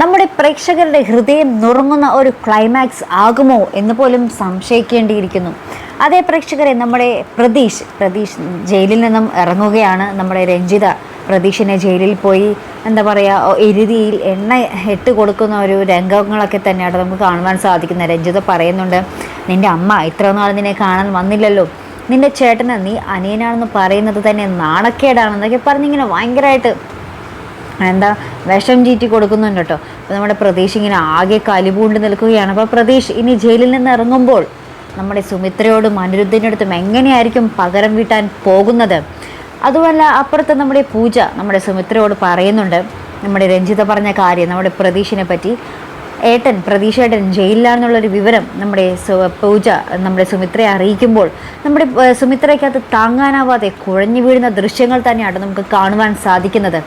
നമ്മുടെ പ്രേക്ഷകരുടെ ഹൃദയം നുറുങ്ങുന്ന ഒരു ക്ലൈമാക്സ് ആകുമോ എന്ന് പോലും സംശയിക്കേണ്ടിയിരിക്കുന്നു. അതേ പ്രേക്ഷകരെ നമ്മുടെ പ്രതീഷ് പ്രതീഷ് ജയിലിൽ നിന്നും ഇറങ്ങുകയാണ്. നമ്മുടെ രഞ്ജിത പ്രതീഷിനെ ജയിലിൽ പോയി എന്താ പറയുക എരുതിയിൽ എണ്ണ ഇട്ട് കൊടുക്കുന്ന ഒരു രംഗങ്ങളൊക്കെ തന്നെയാണ് നമുക്ക് കാണുവാൻ സാധിക്കുന്നത്. രഞ്ജിത പറയുന്നുണ്ട് നിന്റെ അമ്മ ഇത്ര നാൾ നിന്നെ കാണാൻ വന്നില്ലല്ലോ. നിന്റെ ചേട്ടനെ നീ അനിയനാണെന്ന് പറയുന്നത് തന്നെ നാണക്കേടാണെന്നൊക്കെ പറഞ്ഞിങ്ങനെ ഭയങ്കരമായിട്ട് എന്താ വിഷം ചീറ്റി കൊടുക്കുന്നുണ്ട് കേട്ടോ അപ്പോൾ നമ്മുടെ പ്രതീഷ് ഇങ്ങനെ ആകെ കലിപൂണ്ട് നിൽക്കുകയാണ്. അപ്പോൾ പ്രതീഷ് ഇനി ജയിലിൽ നിന്ന് ഇറങ്ങുമ്പോൾ നമ്മുടെ സുമിത്രയോടും അനിരുദ്ധിന്റെ അടുത്തും എങ്ങനെയായിരിക്കും പകരം വീട്ടാൻ പോകുന്നത്? അതുമല്ല അപ്പുറത്ത് നമ്മുടെ പൂജ നമ്മുടെ സുമിത്രയോട് പറയുന്നുണ്ട്. നമ്മുടെ രഞ്ജിത പറഞ്ഞ കാര്യം നമ്മുടെ പ്രതീഷിനെ പറ്റി. ഏട്ടൻ പ്രതീഷ് ഏട്ടൻ ജയിലിലാണെന്നുള്ളൊരു വിവരം നമ്മുടെ പൂജ നമ്മുടെ സുമിത്രയെ അറിയിക്കുമ്പോൾ നമ്മുടെ സുമിത്രയ്ക്കകത്ത് താങ്ങാനാവാതെ കുഴഞ്ഞു വീഴുന്ന ദൃശ്യങ്ങൾ തന്നെയാണ് നമുക്ക് കാണുവാൻ സാധിക്കുന്നത്.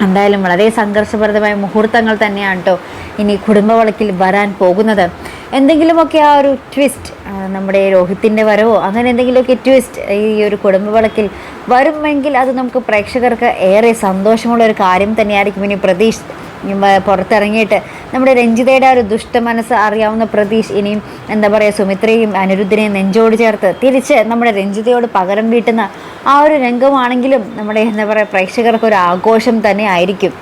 എന്തായാലും വളരെ സംഘർഷഭരിതമായ മുഹൂർത്തങ്ങൾ തന്നെയാണ് കേട്ടോ ഇനി കുടുംബവളക്കിൽ വരാൻ പോകുന്നത്. എന്തെങ്കിലുമൊക്കെ ആ ഒരു ട്വിസ്റ്റ് നമ്മുടെ രോഹിത്തിന്റെ വരവോ അങ്ങനെ എന്തെങ്കിലുമൊക്കെ ട്വിസ്റ്റ് ഈ ഒരു കുടുംബവളക്കിൽ വരുമെങ്കിൽ അത് നമുക്ക് പ്രേക്ഷകർക്ക് ഏറെ സന്തോഷമുള്ള ഒരു കാര്യം തന്നെയായിരിക്കും ഇനി പ്രതീക്ഷ പുറത്തിറങ്ങിയിട്ട് നമ്മുടെ രഞ്ജിതയുടെ ഒരു ദുഷ്ട മനസ്സ് അറിയാവുന്ന പ്രതീഷ് ഇനിയും എന്താ പറയുക സുമിത്രയും അനിരുദ്ധിനെയും നെഞ്ചോട് ചേർത്ത് തിരിച്ച് നമ്മുടെ രഞ്ജിതയോട് പകരം വീട്ടുന്ന ആ ഒരു രംഗമാണെങ്കിലും നമ്മുടെ എന്താ പറയുക പ്രേക്ഷകർക്ക് ഒരു ആഘോഷം തന്നെ ആയിരിക്കും.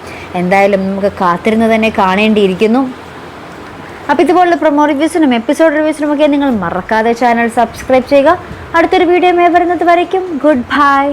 എന്തായാലും നമുക്ക് കാത്തിരുന്ന് തന്നെ കാണേണ്ടിയിരിക്കുന്നു. അപ്പോൾ ഇതുപോലുള്ള പ്രൊമോ റിവ്യൂസിനും എപ്പിസോഡ് റിവ്യൂസിനും ഒക്കെ നിങ്ങൾ മറക്കാതെ ചാനൽ സബ്സ്ക്രൈബ് ചെയ്യുക. അടുത്തൊരു വീഡിയോ മേ വരുന്നത് വരയ്ക്കും. Good bye